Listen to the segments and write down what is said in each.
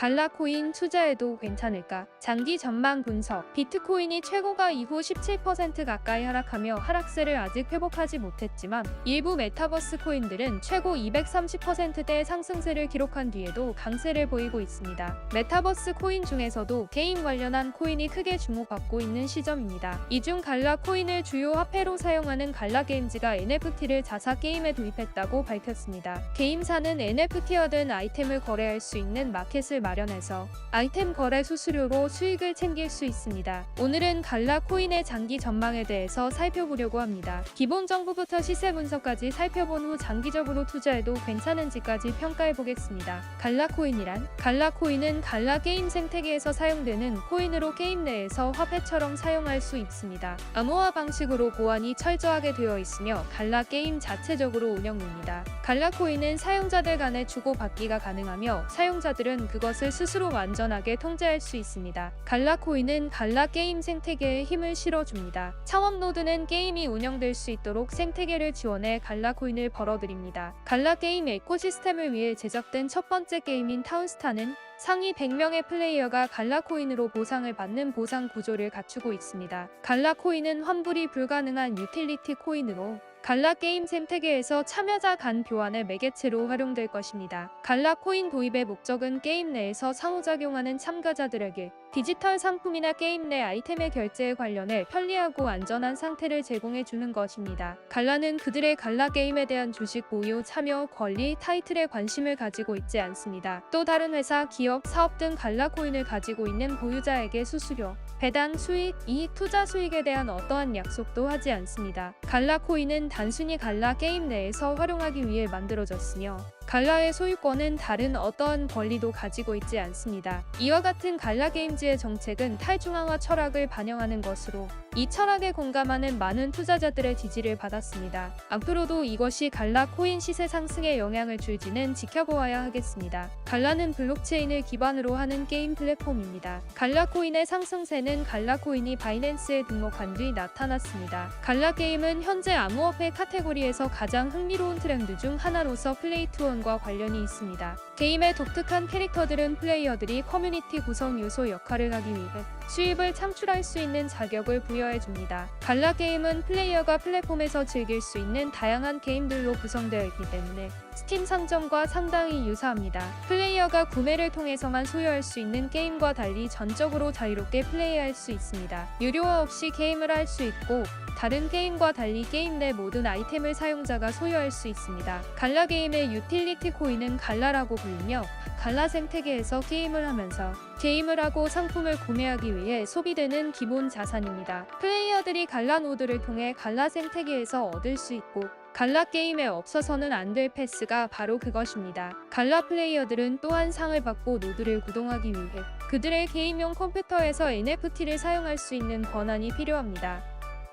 갈라코인 투자해도 괜찮을까? 장기 전망 분석. 비트코인이 최고가 이후 17% 가까이 하락하며 하락세를 아직 회복하지 못했지만 일부 메타버스 코인들은 최고 230%대의 상승세를 기록한 뒤에도 강세를 보이고 있습니다. 메타버스 코인 중에서도 게임 관련한 코인이 크게 주목받고 있는 시점입니다. 이 중 갈라 코인을 주요 화폐로 사용하는 갈라 게임즈가 NFT를 자사 게임에 도입했다고 밝혔습니다. 게임사는 NFT화된 아이템을 거래할 수 있는 마켓을 마련해서 아이템 거래 수수료로 수익을 챙길 수 있습니다. 오늘은 갈라 코인의 장기 전망에 대해서 살펴보려고 합니다. 기본 정보부터 시세 분석까지 살펴본 후 장기적으로 투자해도 괜찮은지까지 평가해 보겠습니다. 갈라 코인이란 갈라 코인은 갈라 게임 생태계에서 사용되는 코인으로 게임 내에서 화폐처럼 사용할 수 있습니다. 암호화 방식으로 보안이 철저하게 되어 있으며 갈라 게임 자체적으로 운영됩니다. 갈라 코인은 사용자들 간의 주고받기가 가능하며 사용자들은 그것을 스스로 완전하게 통제할 수 있습니다. 갈라 코인은 갈라 게임 생태계에 힘을 실어줍니다. 창업 노드는 게임이 운영될 수 있도록 생태계를 지원해 갈라 코인을 벌어들입니다. 갈라 게임 에코시스템을 위해 제작된 첫 번째 게임인 타운스타는 상위 100명의 플레이어가 갈라코인으로 보상을 받는 보상 구조를 갖추고 있습니다. 갈라코인은 환불이 불가능한 유틸리티 코인으로 갈라 게임 생태계에서 참여자 간 교환의 매개체로 활용될 것입니다. 갈라 코인 도입의 목적은 게임 내에서 상호작용하는 참가자들에게 디지털 상품이나 게임 내 아이템의 결제에 관련해 편리하고 안전한 상태를 제공해 주는 것입니다. 갈라는 그들의 갈라 게임에 대한 주식 보유, 참여, 권리, 타이틀에 관심을 가지고 있지 않습니다. 또 다른 회사, 기업, 사업 등 갈라 코인을 가지고 있는 보유자에게 수수료, 배당, 수익, 이익, 투자 수익에 대한 어떠한 약속도 하지 않습니다. 갈라 코인은 단순히 갈라 게임 내에서 활용하기 위해 만들어졌으며 갈라의 소유권은 다른 어떠한 권리도 가지고 있지 않습니다. 이와 같은 갈라 게임즈의 정책은 탈중앙화 철학을 반영하는 것으로 이 철학에 공감하는 많은 투자자들의 지지를 받았습니다. 앞으로도 이것이 갈라 코인 시세 상승에 영향을 줄지는 지켜보아야 하겠습니다. 갈라는 블록체인을 기반으로 하는 게임 플랫폼입니다. 갈라 코인의 상승세는 갈라 코인이 바이낸스에 등록한 뒤 나타났습니다. 갈라 게임은 현재 암호화폐 카테고리에서 가장 흥미로운 트렌드 중 하나로서 플레이 투 원과 관련이 있습니다. 게임의 독특한 캐릭터들은 플레이어들이 커뮤니티 구성 요소 역할을 하기 위해 수입을 창출할 수 있는 자격을 부여해 줍니다. 갈라 게임은 플레이어가 플랫폼에서 즐길 수 있는 다양한 게임들로 구성되어 있기 때문에 스팀 상점과 상당히 유사합니다. 플레이어가 구매를 통해서만 소유할 수 있는 게임과 달리 전적으로 자유롭게 플레이할 수 있습니다. 유료화 없이 게임을 할 수 있고 다른 게임과 달리 게임 내 모든 아이템을 사용자가 소유할 수 있습니다. 갈라 게임의 유틸리티 코인은 갈라라고 불 리며 갈라 생태계에서 게임을 하면서 게임을 하고 상품을 구매하기 위해 소비되는 기본 자산입니다. 플레이어들이 갈라 노드를 통해 갈라 생태계에서 얻을 수 있고 갈라 게임에 없어서는 안 될 패스가 바로 그것입니다. 갈라 플레이어들은 또한 상을 받고 노드를 구동하기 위해 그들의 개인용 컴퓨터에서 NFT를 사용할 수 있는 권한이 필요합니다.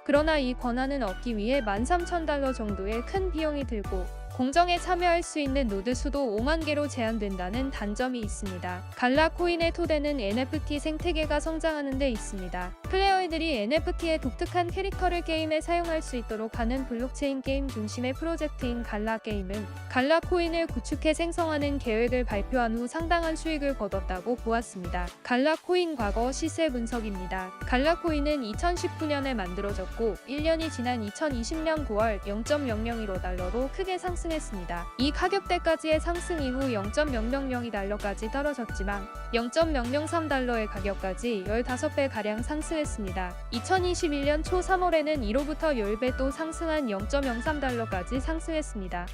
그러나 이 권한은 얻기 위해 13,000달러 정도의 큰 비용이 들고 공정에 참여할 수 있는 노드 수도 5만 개로 제한된다는 단점이 있습니다. 갈라 코인의 토대는 NFT 생태계가 성장하는 데 있습니다. 플레이어들이 NFT의 독특한 캐릭터를 게임에 사용할 수 있도록 하는 블록체인 게임 중심의 프로젝트인 갈라 게임은 갈라 코인을 구축해 생성하는 계획을 발표한 후 상당한 수익을 거뒀다고 보았습니다. 갈라 코인 과거 시세 분석입니다. 갈라 코인은 2019년에 만들어졌고 1년이 지난 2020년 9월 0.001달러로 크게 상승 상승했습니다. 이 가격대까지의 상승 이후 0.000달러까지 떨어졌지만 0.003달러의 가격까지 15배 가량 상승했습니다. 2021년 초 3월에는 1호부터 10배 또 상승한 0.03달러까지 상승했습니다.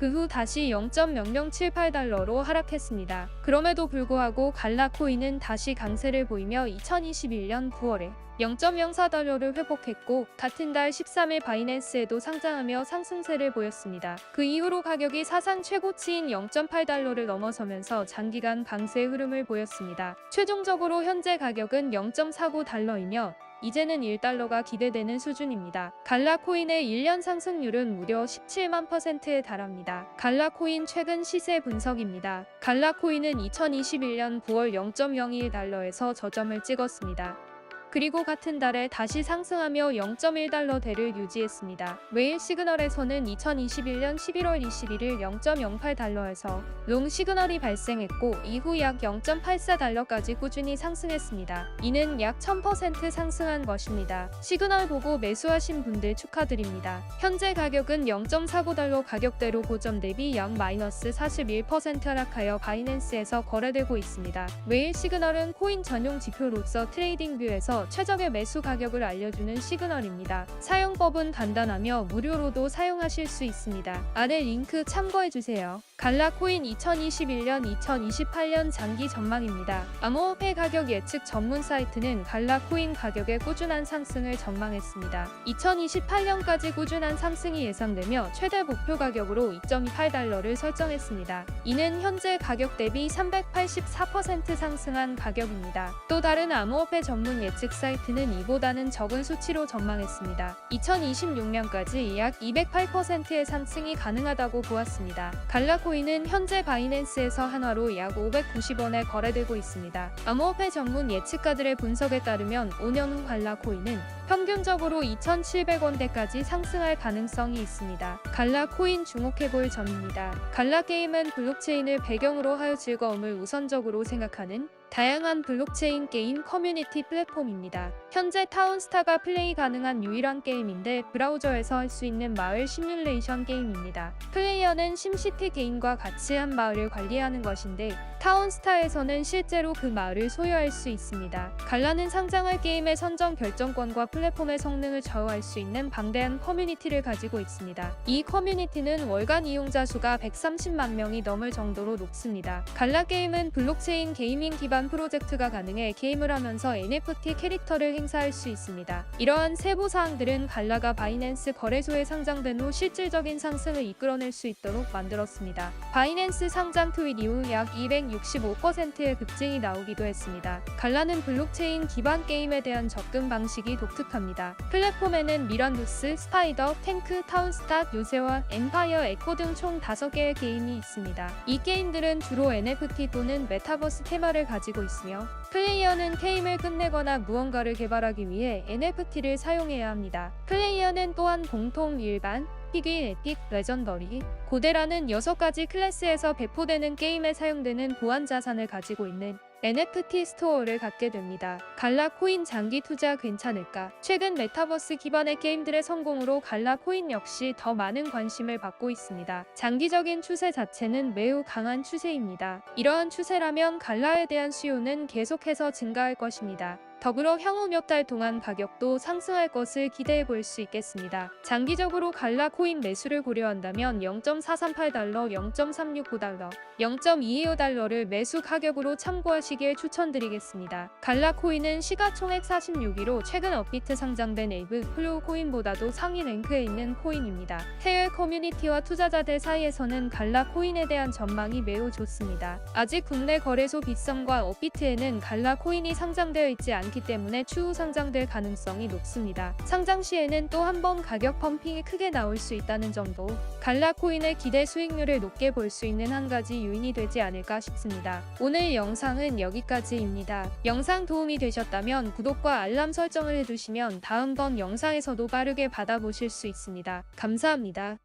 그 후 다시 0.0078달러로 하락했습니다. 그럼에도 불구하고 갈라 코인은 다시 강세를 보이며 2021년 9월에 0.04달러를 회복했고 같은 달 13일 바이낸스에도 상장하며 상승세를 보였습니다. 그 이후로 가격이 사상 최고치인 0.8달러를 넘어서면서 장기간 강세 흐름을 보였습니다. 최종적으로 현재 가격은 0.49달러이며 이제는 1달러가 기대되는 수준입니다. 갈라코인의 1년 상승률은 무려 17만 퍼센트에 달합니다. 갈라코인 최근 시세 분석입니다. 갈라코인은 2021년 9월 0.01달러에서 저점을 찍었습니다. 그리고 같은 달에 다시 상승하며 0.1달러 대를 유지했습니다. 웨일 시그널에서는 2021년 11월 21일 0.08달러에서 롱 시그널이 발생했고 이후 약 0.84달러까지 꾸준히 상승했습니다. 이는 약 1000% 상승한 것입니다. 시그널 보고 매수하신 분들 축하드립니다. 현재 가격은 0.49달러 가격대로 고점 대비 약 마이너스 41% 하락하여 바이낸스에서 거래되고 있습니다. 웨일 시그널은 코인 전용 지표로서 트레이딩 뷰에서 최적의 매수 가격을 알려주는 시그널입니다. 사용법은 간단하며 무료로도 사용하실 수 있습니다. 아래 링크 참고해주세요. 갈라코인 2021년 2028년 장기 전망입니다. 암호화폐 가격 예측 전문 사이트는 갈라코인 가격의 꾸준한 상승을 전망했습니다. 2028년까지 꾸준한 상승이 예상되며 최대 목표 가격으로 2.28달러를 설정했습니다. 이는 현재 가격 대비 384% 상승한 가격입니다. 또 다른 암호화폐 전문 예측 사이트는 이보다는 적은 수치로 전망했습니다. 2026년까지 약 208%의 상승이 가능하다고 보았습니다. 갈라코인 은 현재 바이낸스에서 한화로 약 590원에 거래되고 있습니다. 암호화폐 전문 예측가들의 분석에 따르면 5년 후 갈라코인은 평균적으로 2,700원대까지 상승할 가능성이 있습니다. 갈라코인 주목해볼 점입니다. 갈라게임은 블록체인을 배경으로 하여 즐거움을 우선적으로 생각하는 다양한 블록체인 게임 커뮤니티 플랫폼입니다. 현재 타운스타가 플레이 가능한 유일한 게임인데 브라우저에서 할 수 있는 마을 시뮬레이션 게임입니다. 플레이어는 심시티 개인과 같이 한 마을을 관리하는 것인데 타운스타에서는 실제로 그 마을을 소유할 수 있습니다. 갈라는 상장할 게임의 선정 결정권과 플랫폼의 성능을 좌우할 수 있는 방대한 커뮤니티를 가지고 있습니다. 이 커뮤니티는 월간 이용자 수가 130만 명이 넘을 정도로 높습니다. 갈라 게임은 블록체인 게이밍 기반 프로젝트가 가능해 게임을 하면서 NFT 캐릭터를 행사할 수 있습니다. 이러한 세부 사항들은 갈라가 바이낸스 거래소에 상장된 후 실질적인 상승을 이끌어낼 수 있도록 만들었습니다. 바이낸스 상장 트윗 이후 약 265%의 급증이 나오기도 했습니다. 갈라는 블록체인 기반 게임에 대한 접근 방식이 독특합니다. 플랫폼에는 미란두스, 스파이더, 탱크, 타운스타, 요새와 엠파이어 에코 등 총 5개의 게임이 있습니다. 이 게임들은 주로 NFT 또는 메타버스 테마를 가지고 있으며 플레이어는 게임을 끝내거나 무언가를 개발하기 위해 NFT를 사용해야 합니다. 플레이어는 또한 공통, 일반, 희귀, 에픽, 레전더리, 고대라는 6가지 클래스에서 배포되는 게임에 사용되는 보안 자산을 가지고 있는 NFT 스토어를 갖게 됩니다. 갈라 코인 장기 투자 괜찮을까? 최근 메타버스 기반의 게임들의 성공으로 갈라 코인 역시 더 많은 관심을 받고 있습니다. 장기적인 추세 자체는 매우 강한 추세입니다. 이러한 추세라면 갈라에 대한 수요는 계속해서 증가할 것입니다. 더불어 향후 몇 달 동안 가격도 상승할 것을 기대해 볼 수 있겠습니다. 장기적으로 갈라 코인 매수를 고려한다면 0.438달러, 0.369달러, 0.225달러를 매수 가격으로 참고하시길 추천드리겠습니다. 갈라 코인은 시가총액 46위로 최근 업비트 상장된 에이브 플로우 코인보다도 상위 랭크에 있는 코인입니다. 해외 커뮤니티와 투자자들 사이에서는 갈라 코인에 대한 전망이 매우 좋습니다. 아직 국내 거래소 빗썸과 업비트에는 갈라 코인이 상장되어 있지 않기 때문에 추후 상장될 가능성이 높습니다. 상장 시에는 또 한 번 가격 펌핑이 크게 나올 수 있다는 점도 갈라 코인의 기대 수익률을 높게 볼 수 있는 한 가지 요인이 되지 않을까 싶습니다. 오늘 영상은 여기까지입니다. 영상 도움이 되셨다면 구독과 알람 설정을 해두시면 다음 번 영상에서도 빠르게 받아보실 수 있습니다. 감사합니다.